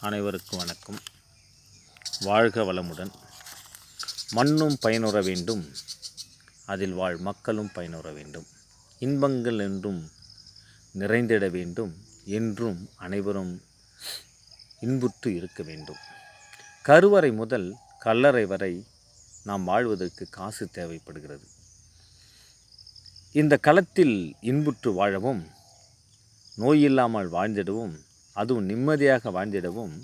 அனைவருக்கும் வணக்கம். வாழ்க வளமுடன். மண்ணும் பயனுற வேண்டும். அதில் வாழ் மக்களும் பயனுற வேண்டும். இன்பங்கள் என்றும் நிறைந்திட வேண்டும். என்றும் அனைவரும் இன்புற்று இருக்க வேண்டும். கருவறை முதல் கல்லறை வரை நாம் வாழ்வதற்கு காசு தேவைப்படுகிறது. இந்த களத்தில் இன்புற்று வாழவும் நோயில்லாமல் வாழ்ந்திடவும் அதுவும் நிம்மதியாக வாழ்ந்திடவும்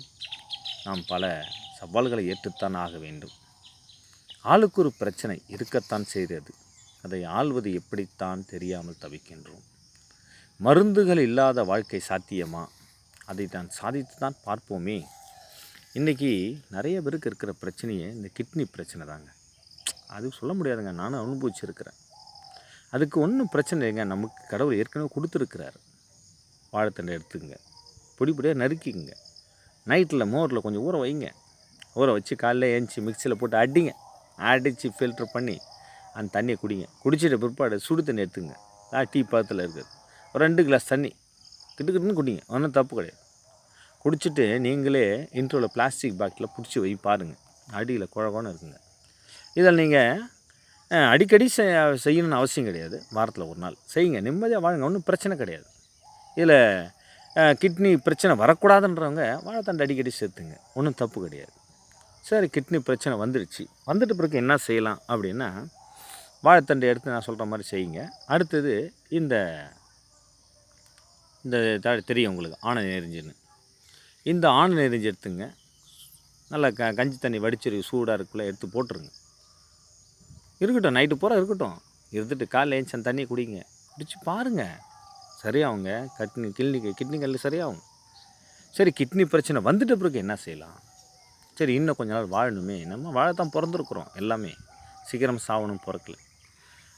நாம் பல சவால்களை ஏற்றுத்தான் ஆக வேண்டும். ஆளுக்கு ஒரு பிரச்சனை இருக்கத்தான் செய்தது. அதை ஆள்வது எப்படித்தான் தெரியாமல் தவிக்கின்றோம். மருந்துகள் இல்லாத வாழ்க்கை சாத்தியமா? அதை தான் சாதித்து தான் பார்ப்போமே. இன்றைக்கி நிறைய பேருக்கு இருக்கிற பிரச்சனையே இந்த கிட்னி பிரச்சனை தாங்க. அது சொல்ல முடியாதுங்க. நானும் அனுபவிச்சிருக்கிறேன். அதுக்கு ஒன்றும் பிரச்சனை இல்லைங்க. நமக்கு கடவுள் ஏற்கனவே கொடுத்துருக்கிறார். வாழைத்தண்டை எடுத்துங்க பொடிப்படியாக நறுக்கிக்கங்க. நறுக்கிங்க நைட்டில் மோரில் கொஞ்சம் ஊற வைங்க. ஊற வச்சு காலைல ஏஞ்சி மிக்சியில் போட்டு அடிங்க. அடித்து ஃபில்ட்ரு பண்ணி அந்த தண்ணியை குடிங்க. குடிச்சிட்ட பிற்பாடு சுடு தண்ணி எடுத்துங்க. அதான் டீ பக்கத்தில் இருக்குது ஒரு ரெண்டு கிளாஸ் தண்ணி. கிட்டுக்கிட்டுன்னு குடிங்க. ஒன்றும் தப்பு கிடையாது. குடிச்சிட்டு நீங்களே இன்ட்ரோவில் பிளாஸ்டிக் பாட்டில் பிடிச்சி வை பாருங்கள் அடியில் குழகுன்னு இருக்குங்க. இதில் நீங்கள் அடிக்கடி செய்யணும்னு அவசியம் கிடையாது. வாரத்தில் ஒரு நாள். செய்யுங்க. நிம்மதியாக வாழுங்க. ஒன்றும் பிரச்சனை கிடையாது. இதில் கிட்னி பிரச்சனை வரக்கூடாதுன்றவங்க வாழைத்தண்டு அடிக்கடி சேர்த்துங்க. ஒன்றும் தப்பு கிடையாது. சரி கிட்னி பிரச்சனை வந்துடுச்சு வந்துட்ட பிறகு என்ன செய்யலாம் அப்படின்னா வாழைத்தண்டை எடுத்து நான் சொல்கிற மாதிரி செய்யுங்க. அடுத்தது இந்த இந்த தெரியும் உங்களுக்கு ஆணை நெறிஞ்சுன்னு இந்த ஆணை நெறிஞ்சு எடுத்துங்க. நல்லா க கஞ்சி தண்ணி வடிச்சு சூடாக இருக்குள்ள எடுத்து போட்டுருங்க. இருக்கட்டும் நைட்டு பூரா இருக்கட்டும். இருந்துட்டு காலைல ஏஞ்சி அந்த தண்ணியை குடிங்க. குடிச்சு பாருங்கள் சரியாகுங்க. கிட்னி கிட்னி கிட்னி கல் சரியாகும். சரி கிட்னி பிரச்சனை வந்துட்ட பிறகு என்ன செய்யலாம்? சரி இன்னும் கொஞ்ச நாள் வாழணுமே. நம்ம வாழத்தான் பிறந்திருக்கிறோம் எல்லாமே. சீக்கிரம் சாவணும் பிறக்கல.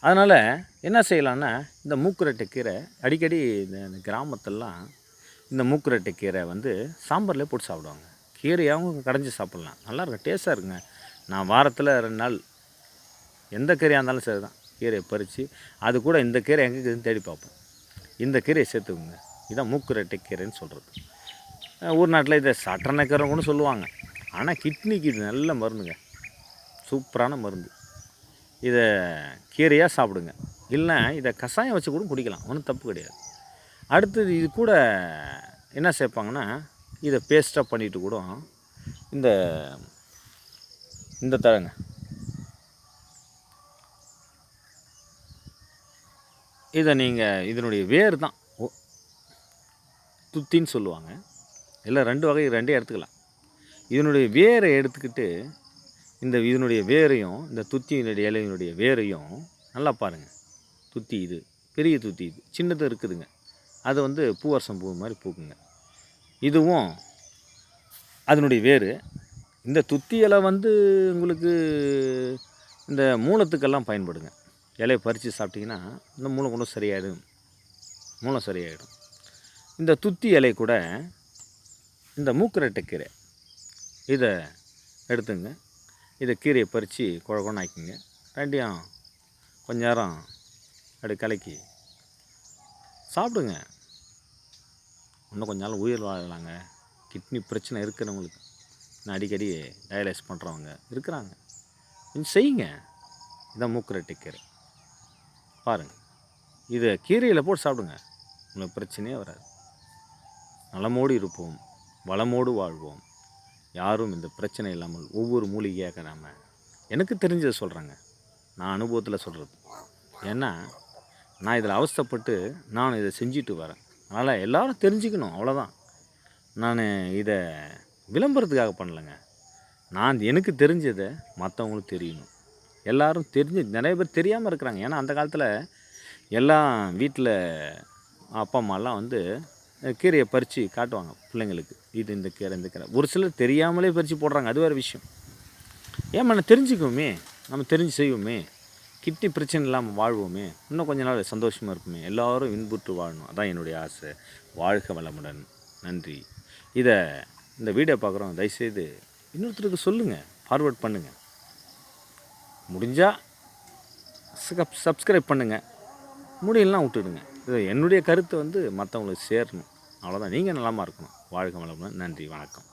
அதனால் என்ன செய்யலான்னா இந்த மூக்குரட்டை கீரை அடிக்கடி இந்த கிராமத்திலலாம் இந்த மூக்குரட்டை கீரை வந்து சாம்பார்லேயே போட்டு சாப்பிடுவாங்க. கீரையாகவும் கடைஞ்சி சாப்பிட்லாம். நல்லாயிருக்கும் டேஸ்ட்டாக இருக்குங்க. நான் வாரத்தில் ரெண்டு நாள் எந்த கீரையாக இருந்தாலும் சரி தான் கீரையை பறித்து அது கூட இந்த கீரை எங்கே தேடி பார்ப்போம். இந்த கீரையை சேர்த்துக்குங்க. இதான் மூக்குரட்டை கீரைன்னு சொல்கிறது ஊர் நாட்டில் இதை சட்டனை சொல்லுவாங்க. ஆனால் கிட்னிக்கு இது நல்ல மருந்துங்க. சூப்பரான மருந்து. இதை கீரையாக சாப்பிடுங்க. இல்லை இதை கஷாயம் வச்சு கூட குடிக்கலாம். ஒன்றும் தப்பு கிடையாது. அடுத்தது இது கூட என்ன சேர்ப்பாங்கன்னா இதை பேஸ்ட்டாக பண்ணிட்டு கூட இந்த இந்த தரங்க. இதை நீங்கள் இதனுடைய வேர் தான் ஓ. துத்தின்னு சொல்லுவாங்க. இல்லை ரெண்டு வகை ரெண்டே எடுத்துக்கலாம். இதனுடைய வேரை எடுத்துக்கிட்டு இந்த இதனுடைய வேரையும் இந்த துத்தியினுடைய இலையினுடைய வேரையும் நல்லா பாருங்கள் துத்தி இது பெரிய துத்தி இது சின்னது இருக்குதுங்க. அது வந்து பூவரசம் பூ மாதிரி பூக்குங்க. இதுவும் அதனுடைய வேர். இந்த துத்தி இலை வந்து உங்களுக்கு இந்த மூலத்துக்கெல்லாம் பயன்படுங்க. இலையை பறித்து சாப்பிட்டிங்கன்னா இந்த மூளை கூட சரியாயிடும். மூலம் சரியாயிடும். இந்த துத்தி இலை கூட இந்த மூக்கரட்டை கீரை. இதை எடுத்துங்க. இதை கீரையை பறித்து குழகுன்னு ஆக்கிங்க. ரெண்டையும் கொஞ்ச நேரம் அப்படி கலக்கி சாப்பிடுங்க. இன்னும் கொஞ்ச நாள் உயிர் வாழலாங்க. கிட்னி பிரச்சனை இருக்கிறவங்களுக்கு இன்னும் அடிக்கடி டயலைஸ் பண்ணுறவங்க இருக்கிறாங்க. கொஞ்சம் செய்யுங்க. இதான் மூக்குரட்டை கீரை. பாருங்கள் இதை கீரையில் போட்டு சாப்பிடுங்க. உங்களுக்கு பிரச்சனையே வராது. நலமோடு இருப்போம். வளமோடு வாழ்வோம். யாரும் இந்த பிரச்சனை இல்லாமல் ஒவ்வொரு மூலிகையாக நாம் எனக்கு தெரிஞ்சதை சொல்கிறேங்க நான் அனுபவத்தில் சொல்கிறது ஏன்னா நான் இதில் அவஸ்தைப்பட்டு நான் இதை செஞ்சுட்டு வரேன். அதனால் எல்லோரும் தெரிஞ்சுக்கணும் அவ்வளோதான் நான் இதை விளம்பரத்துக்காக பண்ணலைங்க. நான் எனக்கு தெரிஞ்சதை மற்றவங்களுக்கு தெரியணும். எல்லாரும் தெரிஞ்சு நிறைய பேர் தெரியாமல் இருக்கிறாங்க. ஏன்னா அந்த காலத்தில் எல்லாம் வீட்டில் அப்பா அம்மாலாம் வந்து கீரையை பறித்து காட்டுவாங்க பிள்ளைங்களுக்கு. இது இந்த கீரை இந்த கீரை. ஒரு சிலர் தெரியாமலே பறித்து போடுறாங்க. அது வேறு விஷயம். ஏன் நம்ம தெரிஞ்சுக்குவோமே. நம்ம தெரிஞ்சு செய்வோமே. கிட்டி பிரச்சனை இல்லாமல் வாழ்வோமே. இன்னும் கொஞ்ச நாள் சந்தோஷமாக இருப்போமே. எல்லாரும் இன்புற்று வாழணும். அதான் என்னுடைய ஆசை. வாழ்க வளமுடன். நன்றி. இதை இந்த வீடியோ பார்க்குறோம் தயவுசெய்து இன்னொருத்தருக்கு சொல்லுங்கள் ஃபார்வர்ட் பண்ணுங்கள் முடிஞ்சால் சப் சப்ஸ்கிரைப் பண்ணுங்கள் முடியலாம் விட்டுடுங்க. இது என்னுடைய கருத்து வந்து மற்றவங்களுக்கு சேரணும். அவ்வளோதான் நீங்கள் நலமாக இருக்கணும். வாழ்க வளமுடன். நன்றி. வணக்கம்.